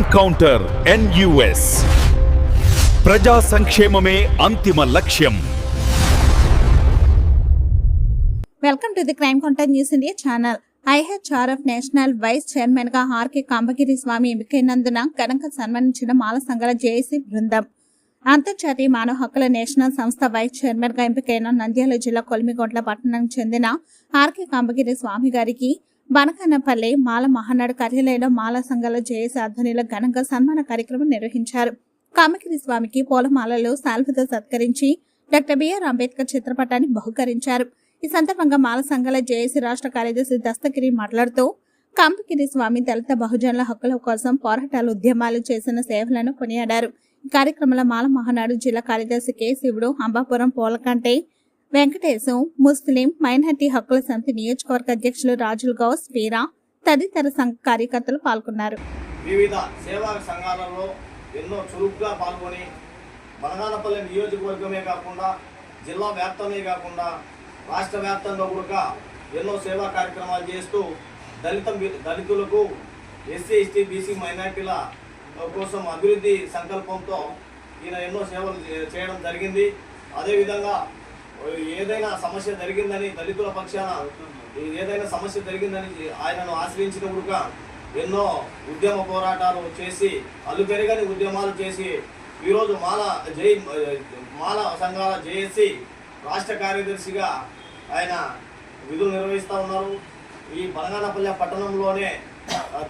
Encounter NUS. ప్రజా సంక్షేమమే అంతిమ లక్ష్యం. Welcome to the crime counter news India channel. IHRF national vice చైర్మన్గా ఆర్కే కాంబగిరి స్వామి ఎంపికైనందున ఘనంగా సన్మానించిన మాల సంఘాల జేఏసీ బృందం. అంతర్జాతీయ మానవ హక్కుల నేషనల్ సంస్థ వైస్ చైర్మన్గా ఎంపికైన నంద్యాల జిల్లా కొలిమిగొండ్ల పట్టణానికి చెందిన ఆర్కే కాంబగిరి స్వామి గారికి బనకానపల్లి మాల మహానాడు కార్యాలయంలో మాల సంఘాల జేఏసీ ఆధ్వర్యంలో ఘనంగా సన్మాన కార్యక్రమం నిర్వహించారు. కామగిరి స్వామికి పూలమాలలు సాల్వతో సత్కరించి డాక్టర్ బిఆర్ అంబేద్కర్ చిత్రపటాన్ని బహుకరించారు. ఈ సందర్భంగా మాల సంఘాల జేఏసీ రాష్ట్ర కార్యదర్శి దస్తగిరి మాట్లాడుతూ కాంబగిరి స్వామి దళిత బహుజనుల హక్కుల కోసం పోరాటాలు ఉద్యమాలు చేసిన సేవలను కొనియాడారు. ఈ కార్యక్రమంలో మాల మహానాడు జిల్లా కార్యదర్శి కె. శివుడు అంబాపురం పోలకంటే వెంకటేశం ముస్లిం మైనార్టీ హక్కుల సమితి నియోజకవర్గ అధ్యక్షులు రాజుల్ గౌస్ వీరా తదితర సంఘ కార్యకర్తలు పాల్గొన్నారు. వివిధ సేవా సంఘాలలో ఎన్నో చురుగ్గా పాల్గొని బనగానపల్లి నియోజకవర్గమే కాకుండా జిల్లా వ్యాప్తమే కాకుండా రాష్ట్ర వ్యాప్తంగా కూడా ఎన్నో సేవా కార్యక్రమాలు చేస్తూ దళిత దళితులకు ఎస్సీ ఎస్టీ బీసీ మైనార్టీల కోసం అభివృద్ధి సంకల్పంతో ఈయన ఎన్నో సేవలు చేయడం జరిగింది. అదేవిధంగా ఏదైనా సమస్య జరిగిందని దళితుల పక్షాన ఏదైనా సమస్య జరిగిందని ఆయనను ఆశ్రయించినప్పుడుగా ఎన్నో ఉద్యమ పోరాటాలు చేసి అల్లుపెరగని ఉద్యమాలు చేసి ఈరోజు మాల జై మాల సంఘాల జేఏసీ రాష్ట్ర కార్యదర్శిగా ఆయన విధులు నిర్వహిస్తూ ఉన్నారు. ఈ బలగానపల్లె పట్టణంలోనే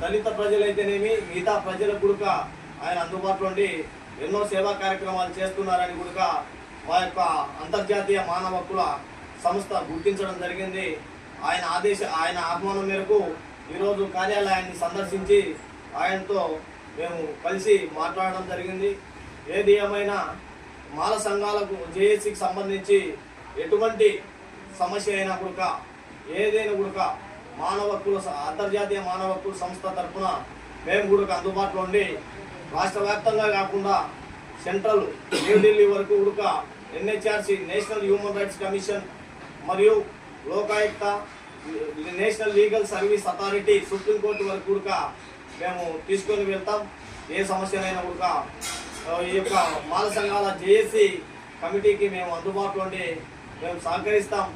దళిత ప్రజలైతేనేమి మిగతా ప్రజలకు కూడా ఆయన అందుబాటులో ఉండి ఎన్నో సేవా కార్యక్రమాలు చేస్తున్నారని కూడా మా యొక్క అంతర్జాతీయ మానవ హక్కుల సంస్థ గుర్తించడం జరిగింది. ఆయన ఆదేశ ఆయన ఆహ్వానం మేరకు ఈరోజు కార్యాలయాన్ని సందర్శించి ఆయనతో మేము కలిసి మాట్లాడడం జరిగింది. ఏది ఏమైనా మాల సంఘాలకు జేఏసీకి సంబంధించి ఎటువంటి సమస్య అయినా కూడక ఏదైనా కూడక మానవ హక్కుల స- అంతర్జాతీయ మానవ హక్కుల సంస్థ తరఫున మేము కూడా అందుబాటులో ఉండి రాష్ట్ర వ్యాప్తంగా కాకుండా సెంట్రల్ న్యూఢిల్లీ వరకు ఉడక NHRC national human rights commission మరియు Lokayukta national legal service authority supreme court వరకు కూడా మేము తీసుకొని వెళ్తాం. ఏ సమస్యనైనా కూడా ఈ యొక్క మాల సంఘాల జేఏసీ కమిటీకి మేము అందుబాటులో ఉండి మేము సహకరిస్తాం.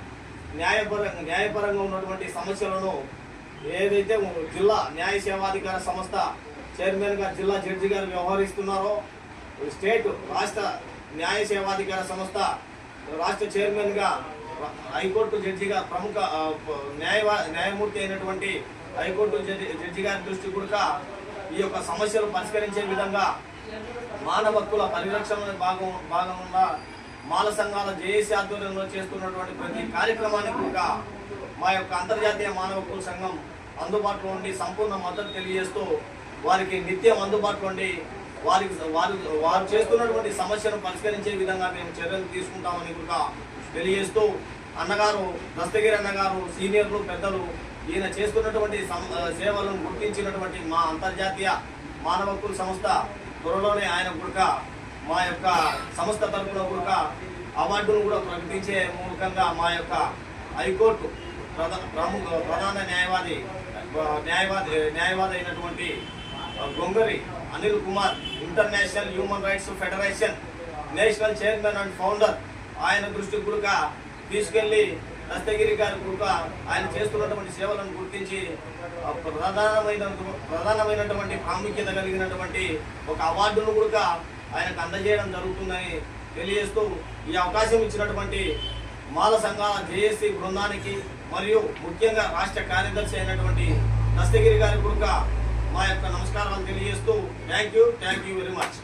న్యాయపరంగా న్యాయపరంగా ఉన్నటువంటి సమస్యలను ఏదైతే జిల్లా న్యాయ సేవాధికార సంస్థ చైర్మన్గా జిల్లా జడ్జి గారు వ్యవహరిస్తున్నారో స్టేట్ రాష్ట్ర న్యాయ సేవాధికార సంస్థ రాష్ట్ర చైర్మన్గా హైకోర్టు జడ్జిగా ప్రముఖ న్యాయ న్యాయవా న్యాయమూర్తి అయినటువంటి హైకోర్టు జడ్జి జడ్జి గారి దృష్టి కూడా ఈ యొక్క సమస్యలు పరిష్కరించే విధంగా మానవ హక్కుల పరిరక్షణ భాగం భాగంగా మాల సంఘాల జేఏసీ ఆధ్వర్యంలో చేస్తున్నటువంటి ప్రతి కార్యక్రమానికి కూడా మా యొక్క అంతర్జాతీయ మానవ హక్కుల సంఘం అందుబాటులో ఉండి సంపూర్ణ మద్దతు తెలియజేస్తూ వారికి నిత్యం అందుబాటులో ఉండి వారికి వారు వారు చేస్తున్నటువంటి సమస్యను పరిష్కరించే విధంగా మేము చర్యలు తీసుకుంటామని కూడా తెలియజేస్తూ అన్నగారు దస్తగిరి అన్నగారు సీనియర్లు పెద్దలు ఈయన చేస్తున్నటువంటి సం- సేవలను గుర్తించినటువంటి మా అంతర్జాతీయ మానవ హక్కుల సంస్థ త్వరలోనే ఆయన కూడా మా యొక్క సంస్థ తరఫున కూడా అవార్డును కూడా ప్రకటించే మూలకంగా మా యొక్క హైకోర్టు ప్రధా ప్రముఖ ప్రధాన న్యాయవాది న్యాయవాది న్యాయవాది అయినటువంటి Gongari Anil Kumar international human rights federation national chairman and founder. ఆయన దృష్టికి కూడా తీసుకెళ్ళి దస్తగిరి గారి కూడా ఆయన చేస్తున్నటువంటి సేవలను గుర్తించి ప్రధానమైన ప్రధానమైనటువంటి ప్రాముఖ్యత కలిగినటువంటి ఒక అవార్డును కూడా ఆయనకు అందజేయడం జరుగుతుందని తెలియజేస్తూ ఈ అవకాశం ఇచ్చినటువంటి మాల సంఘాల జేఏసీ బృందానికి మరియు ముఖ్యంగా రాష్ట్ర కార్యదర్శి అయినటువంటి దస్తగిరి గారి కూడా మా యొక్క నమస్కారాలు తెలియజేస్తూ thank you thank you very much